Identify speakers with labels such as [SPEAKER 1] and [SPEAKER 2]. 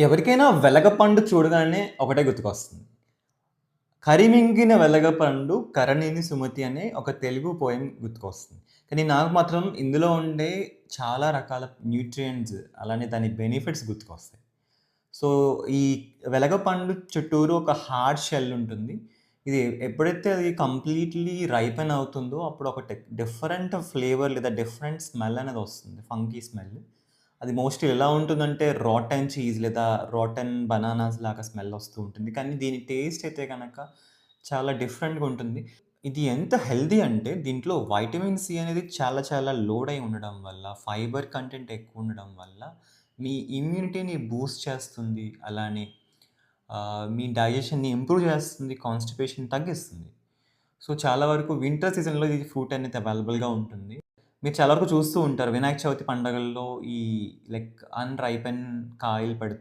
[SPEAKER 1] ఎవరికైనా వెలగపండు చూడగానే ఒకటే గుర్తుకొస్తుంది. 'కరిమింగిన వెలగపండు కరణిని సుమతి' అనే ఒక తెలుగు పోయం గుర్తుకొస్తుంది. కానీ నాకు మాత్రం ఇందులో ఉండే చాలా రకాల న్యూట్రియంట్స్ అలానే దాని బెనిఫిట్స్ గుర్తుకొస్తాయి. సో, ఈ వెలగపండు చుట్టూరు ఒక హార్డ్ షెల్ ఉంటుంది. ఇది ఎప్పుడైతే అది కంప్లీట్‌లీ రైపెన్ అవుతుందో అప్పుడు ఒక డిఫరెంట్ ఫ్లేవర్ లేదా డిఫరెంట్ స్మెల్ అనేది వస్తుంది. Funky smell. అది మోస్ట్‌లీ ఎలా ఉంటుందంటే రాటన్ చీజ్ లేదా రోటెన్ బనానాస్ లాగా స్మెల్ వస్తూ ఉంటుంది. కానీ దీని టేస్ట్ అయితే కనుక చాలా డిఫరెంట్‌గా ఉంటుంది. ఇది ఎంత హెల్దీ అంటే దీంట్లో వైటమిన్ సి అనేది చాలా చాలా లోడ్ అయి ఉండడం వల్ల, ఫైబర్ కంటెంట్ ఎక్కువ ఉండడం వల్ల మీ ఇమ్యూనిటీని బూస్ట్ చేస్తుంది. అలానే మీ డైజెషన్‌ని ఇంప్రూవ్ చేస్తుంది. కాన్‌స్టిపేషన్ తగ్గిస్తుంది. సో, చాలా వరకు వింటర్ సీజన్‌లో ఇది ఫ్రూట్ అనేది అవైలబుల్‌గా ఉంటుంది. మీరు చాలా వరకు చూస్తూ ఉంటారు. వినాయక చవితి పండగల్లో ఈ లైక్ అన్‌రైపెన్ కాయలు పెడుతూ